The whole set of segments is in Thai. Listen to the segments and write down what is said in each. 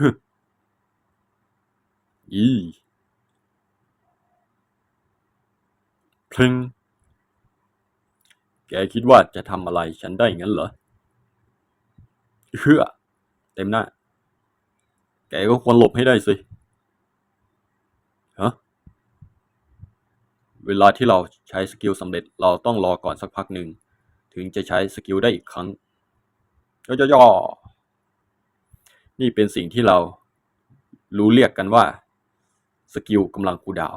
ฮึอีพลิงแกคิดว่าจะทำอะไรฉันได้งั้นเหรอเฮือเต็มหน้า แกก็ควรหลบให้ได้สิฮะเวลาที่เราใช้สกิลสำเร็จเราต้องรอก่อนสักพักหนึ่ง ถึงจะใช้สกิลได้อีกครั้งย่อย่อๆ นี่เป็นสิ่งที่เรารู้เรียกกันว่า สกิลกำลังคูดาว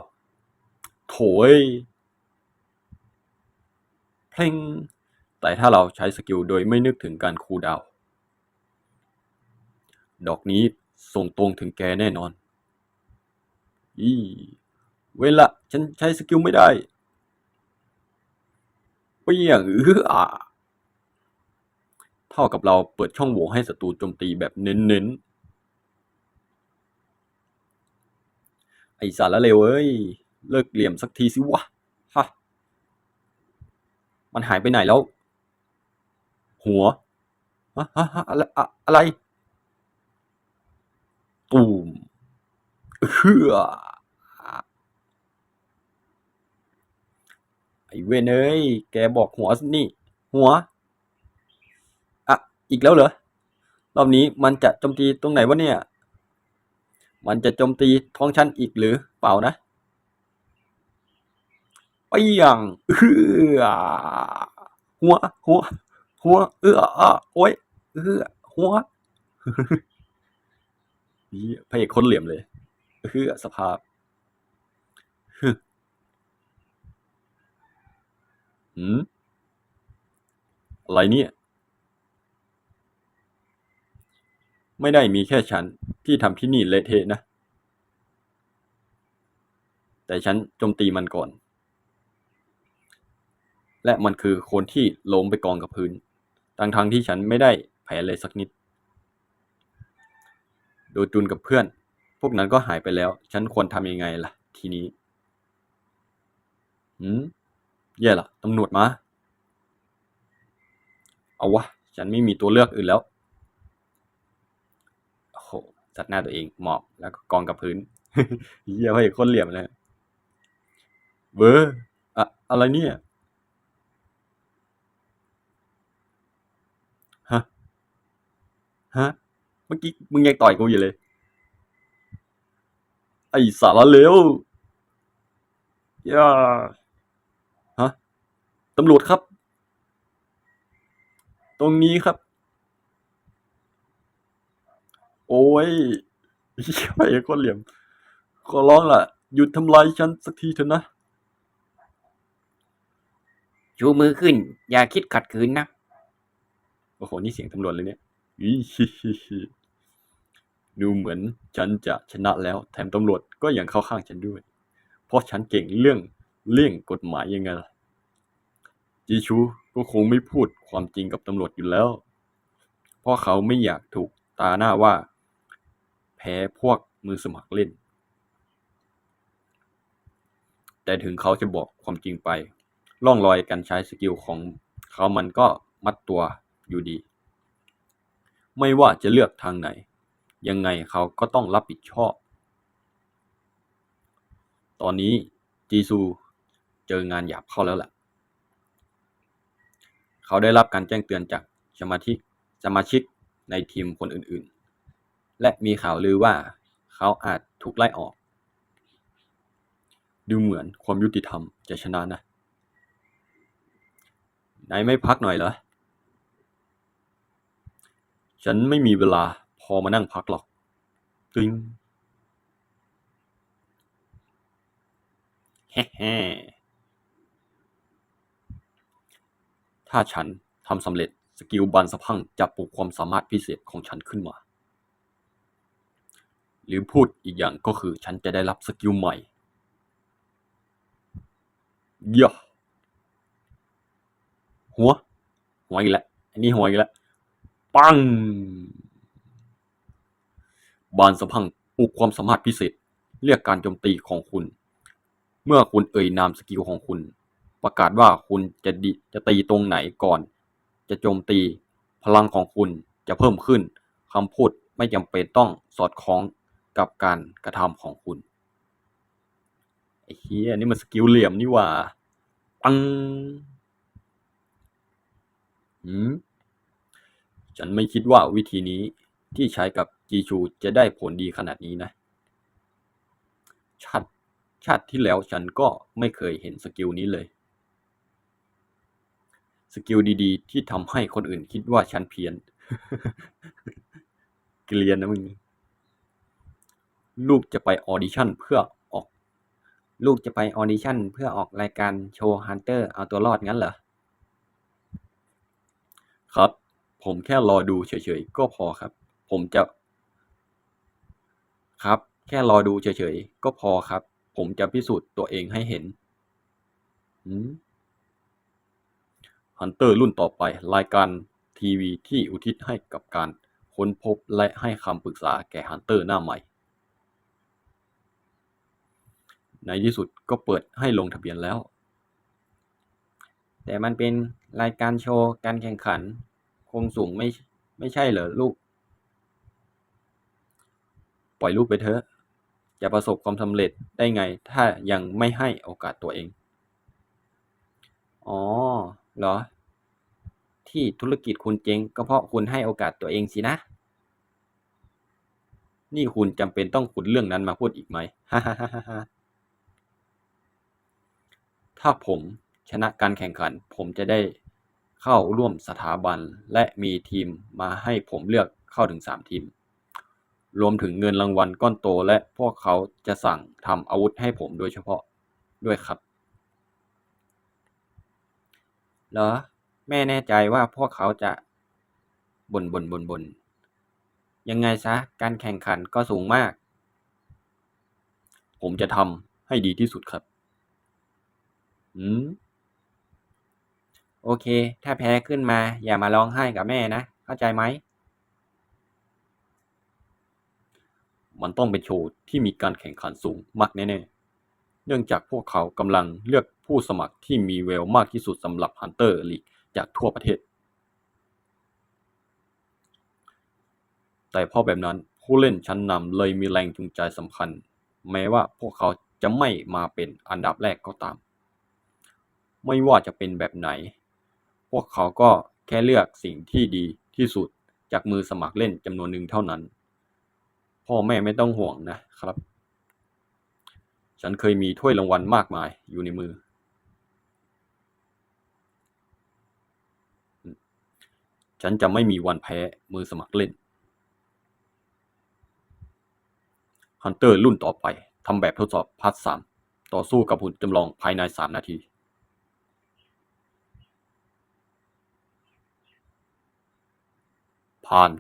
โถยเพลงแต่ถ้าเราใช้สกิลโดยไม่นึกถึงการคูดาว ดอกนี้ส่งตรงถึงแกแน่นอน อีเวลาฉันใช้สกิลไม่ได้เปี้ยงเอออะ เท่ากับเราเปิดช่องโหว่ให้ศัตรูโจมตีแบบเน้นๆ ไอสารละเลวเอ้ย เลิกเหลี่ยมสักทีสิวะฮะมันหายไปไหนแล้ว หัวฮะฮะฮะอะไรอะอะไร ตูมเฮือไอเวนเอ้ย แกบอกหัวสินี่ หัว อีกแล้วเหรอ รอบนี้มันจะโจมตีตรงไหนวะเนี่ย มันจะโจมตีท้องฉันอีกหรือเปล่านะเปียงเอือหัว หัว หัว เอืออะโอ้ยเอือหัวเหี้ยพระเอกคนเหลี่ยมเลยเฮือสภาพฮึหืมอะไรเนี่ย ไม่ได้มีแค่ฉันที่ทำที่นี่เละเทะนะ แต่ฉันโจมตีมันก่อน และมันคือคนที่ล้มไปกองกับพื้นทั้งทางที่ฉันไม่ได้แผลเลยสักนิด โดยจุนกับเพื่อน พวกนั้นก็หายไปแล้ว ฉันควรทำยังไงล่ะ ทีนี้หืมแย่ละตำรวจมา เอาวะ ฉันไม่มีตัวเลือกอื่นแล้ว ชัดหน้าตัวเองหมอบแล้วก็กองกับพื้นเหี้ยเฮ้คนเหลี่ยมเลยเบอร์อะอะไรเนี่ยฮะฮะเมื่อกี้มึงยังต่อยกูอยู่เลย ไอสารเลวย่าฮะตำรวจครับ ตรงนี้ครับ โอ้ยไอ้คนเหลี่ยม ขอร้องล่ะ หยุดทำลายฉันสักทีเถอะนะ ชูมือขึ้น อย่าคิดขัดขืนนะ โอ้โห นี่เสียงตำรวจเลยเนี่ยอีฮิฮิฮิดูเหมือนฉันจะชนะแล้ว แถมตำรวจก็ยังเข้าข้างฉันด้วย เพราะฉันเก่งเรื่องเลี่ยงกฎหมายยังไงล่ะ จีชูก็คงไม่พูดความจริงกับตำรวจอยู่แล้ว เพราะเขาไม่อยากถูกตาหน้าว่าแพ้พวกมือสมัครเล่น แต่ถึงเขาจะบอกความจริงไป ร่องรอยการใช้สกิลของเขามันก็มัดตัวอยู่ดี ไม่ว่าจะเลือกทางไหน ยังไงเขาก็ต้องรับผิดชอบ ตอนนี้จีซูเจองานหยาบเข้าแล้วแหละเขาได้รับการแจ้งเตือนจากสมาชิกสมาชิกในทีมคนอื่น และมีข่าวลือว่าเขาอาจถูกไล่ออก ดูเหมือนความยุติธรรมจะชนะนะนายไม่พักหน่อยเหรอ ฉันไม่มีเวลาพอมานั่งพักหรอกตึงแฮ่ถ้าฉันทำสำเร็จสกิลบันสะพังจะปลุกความสามารถพิเศษของฉันขึ้นมา หรือพูดอีกอย่างก็คือฉันจะได้รับสกิลใหม่ย่ะหัว หัวอีกแล้วอันนี้หัวอีกแล้วปัง บานสะพังปลุกความสามารถพิเศษ เรียกการโจมตีของคุณ เมื่อคุณเอ่ยนามสกิลของคุณ ประกาศว่าคุณจะดจะตีตรงไหนก่อน จะโจมตีพลังของคุณจะเพิ่มขึ้นคำพูดไม่จำเป็นต้องสอดคล้อง กับการกระทำของคุณไอ้เฮียนี่มันสกิลเหลี่ยมนี่ว่าปังหืมฉันไม่คิดว่าวิธีนี้ที่ใช้กับจีชูจะได้ผลดีขนาดนี้นะ ชาติชาติที่แล้วฉันก็ไม่เคยเห็นสกิลนี้เลย สกิลดีๆ ที่ทำให้คนอื่นคิดว่าฉันเพี้ยน เกลียนนะมึง ลูกจะไปออดิชั่นเพื่อออก ลูกจะไปออดิชั่นเพื่อออกรายการโชว์ฮันเตอร์เอาตัวรอดงั้นเหรอ ครับ ผมแค่รอดูเฉยๆ ก็พอครับ ผมจะ ครับ แค่รอดูเฉยๆ ก็พอครับ ผมจะพิสูจน์ตัวเองให้เห็นฮันเตอร์รุ่นต่อไป รายการทีวีที่อุทิศให้กับการค้นพบและให้คำปรึกษาแก่ฮันเตอร์หน้าใหม่ ในที่สุดก็เปิดให้ลงทะเบียนแล้ว แต่มันเป็นรายการโชว์การแข่งขัน คงสูงไม่ไม่ใช่เหรอลูก ปล่อยลูกไปเถอะ จะประสบความสำเร็จได้ไง ถ้ายังไม่ให้โอกาสตัวเอง อ๋อ เหรอ ที่ธุรกิจคุณเจ๊งก็เพราะคุณให้โอกาสตัวเองสินะนี่คุณจำเป็นต้องขุดเรื่องนั้นมาพูดอีกไหมฮ่าฮ่าฮ่า ถ้าผมชนะการแข่งขัน ผมจะได้เข้าร่วมสถาบัน และมีทีมมาให้ผมเลือกเข้าถึงสามทีม รวมถึงเงินรางวัลก้อนโต และพวกเขาจะสั่งทำอาวุธให้ผมโดยเฉพาะด้วยครับ เหรอ แม่แน่ใจว่าพวกเขาจะบนบนบนบนยังไงซะ การแข่งขันก็สูงมาก ผมจะทำให้ดีที่สุดครับ อืมโอเค ถ้าแพ้ขึ้นมา อย่ามาร้องไห้กับแม่นะ เข้าใจไหม มันต้องเป็นโชว์ที่มีการแข่งขันสูงมากแน่ๆ เนื่องจากพวกเขากำลังเลือกผู้สมัครที่มีแววมากที่สุดสำหรับ Hunter League จากทั่วประเทศ แต่พราะแบบนั้นผู้เล่นชั้นนำเลยมีแรงจูงใจสำคัญ แม้ว่าพวกเขาจะไม่มาเป็นอันดับแรกก็ตาม ไม่ว่าจะเป็นแบบไหน พวกเขาก็แค่เลือกสิ่งที่ดีที่สุดจากมือสมัครเล่นจำนวนหนึ่งเท่านั้น พ่อแม่ไม่ต้องห่วงนะครับ ฉันเคยมีถ้วยรางวัลมากมายอยู่ในมือ ฉันจะไม่มีวันแพ้มือสมัครเล่น ฮันเตอร์รุ่นต่อไปทำแบบทดสอบพาร์ทสามต่อสู้กับหุ่นจำลองภายในสามนาที ผ่าน